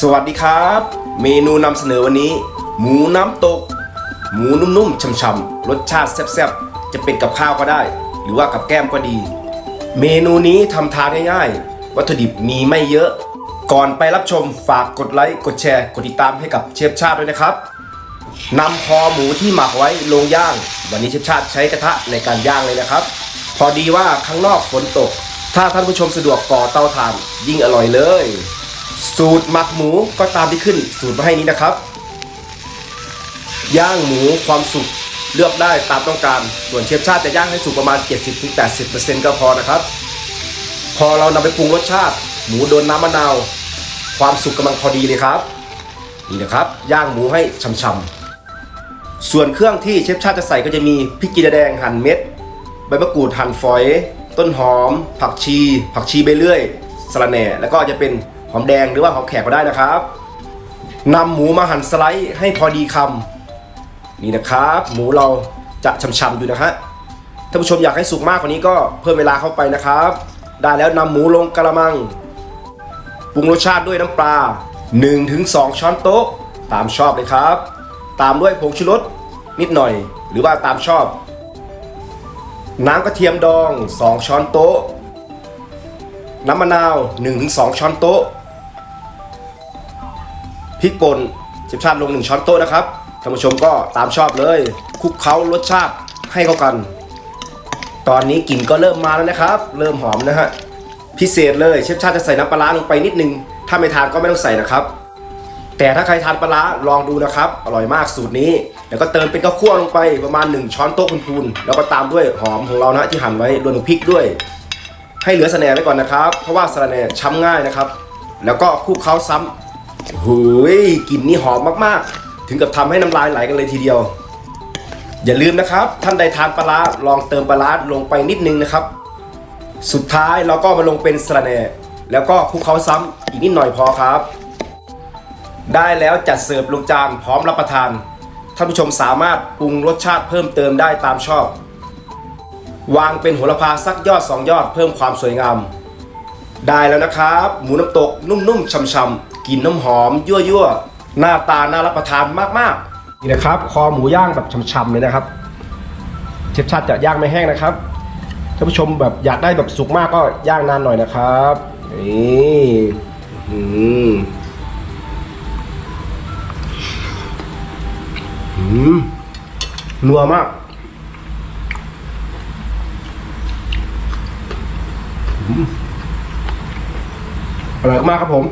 สวัสดีครับ เมนูนำเสนอวันนี้ หมูน้ำตก หมูนุ่มๆช่ำๆรสชาติแซ่บๆ จะเป็นกับข้าวก็ได้ หรือว่ากับแก้มก็ดี เมนูนี้ทำทานง่ายๆ วัตถุดิบมีไม่เยอะ ก่อนไปรับชมฝากกดไลค์กดแชร์ กดติดตามให้กับเชฟชาติด้วยนะครับนำคอหมูที่หมักไว้ลงย่าง วันนี้เชฟชาติใช้กระทะในการย่างเลยนะครับ พอดีว่าข้างนอกฝนตก ถ้าท่านผู้ชมสะดวกก่อเตาถ่านยิ่งอร่อยเลย สูตรหมักหมูก็ตามที่ขึ้น สูตรมาให้นี้นะครับ ย่างหมูความสุกเลือกได้ตามต้องการ ส่วนเชฟชาติจะย่างให้สุกประมาณ 70-80%ก็พอนะครับ พอเรานำไปปรุงรสชาติ หมูโดนน้ำมะนาว ความสุกกำลังพอดีเลยครับ นี่นะครับ ย่างหมูให้ช่ำๆส่วนเครื่องที่เชฟชาติจะใส่ก็จะมีพริกกีระแดงหั่นเม็ด ใบมะกรูดหั่นฝอย ต้นหอม ผักชี ผักชีใบเลื่อยสะระแหน่แล้วก็จะเป็น หอมแดงหรือว่าหอมแขกก็ได้นะครับนำหมูมาหั่นสไลด์ให้พอดีคำนี่นะครับ หมูเราจะช่ำๆอยู่นะฮะท่านผู้ชมอยากให้สุกมากกว่านี้ก็เพิ่มเวลาเข้าไปนะครับ ได้แล้วนำหมูลงกระมังปรุงรสชาติด้วยน้ำปลา 1-2 ช้อนโต๊ะ ตามชอบเลยครับ ตามด้วยผงชูรสนิดหน่อย หรือว่าตามชอบ น้ำกระเทียมดอง 2 ช้อนโต๊ะ น้ำมะนาว 1-2 ช้อนโต๊ะ ริกป่นเชฟชาติลง1ช้อนโต๊ะนะครับท่านผู้ชมก็ตามชอบเลยคลุกเคล้ารสชาติให้เข้ากัน ตอนนี้กลิ่นก็เริ่มมาแล้วนะครับ เริ่มหอมนะฮะพิเศษเลยเชฟชาติจะใส่น้ำปลาร้าลงไปนิดนึง ถ้าไม่ทานก็ไม่ต้องใส่นะครับ แต่ถ้าใครทานปลาร้าลองดูนะครับ อร่อยมากสูตรนี้ แล้วก็เติมเป็นข้าวคั่วลงไปประมาณ 1 ช้อนโต๊ะพูนๆแล้วก็ตามด้วยหอมของเรานะที่หั่นไว้รวมถึงพริกด้วย ให้เหลือสะแหน่ไว้ก่อนนะครับ เพราะว่าสะแหน่ช้ำง่ายนะครับ แล้วก็คลุกเคล้าซ้ำ หุยกลิ่นนี่หอมมากๆ ถึงกับทำให้น้ำลายไหลกันเลยทีเดียว อย่าลืมนะครับ ท่านใดทานปลาร้าลองเติมปลาร้าลงไปนิดนึงนะครับ สุดท้ายเราก็มาลงเป็นสระแหน่แล้วก็คลุกเคล้าซ้ำอีกนิดหน่อยพอครับ ได้แล้วจัดเสิร์ฟลงจานพร้อมรับประทานท่านผู้ชมสามารถปรุงรสชาติเพิ่มเติมได้ตามชอบ วางเป็นโหระพาสักยอดสองยอดเพิ่มความสวยงาม ได้แล้วนะครับ หมูน้ำตกนุ่มๆช่ำๆ กลิ่นน้ำหอมยั่วๆ หน้าตาน่ารับประทานมากๆ นี่นะครับ คอหมูย่างแบบช่ำๆเลยนะครับ เชฟชาติจะย่างไม่แห้งนะครับ ท่านผู้ชมแบบอยากได้แบบสุกมากก็ย่างนานหน่อยนะครับ นี่อื้อหืมนัวมากอร่อยมากครับผม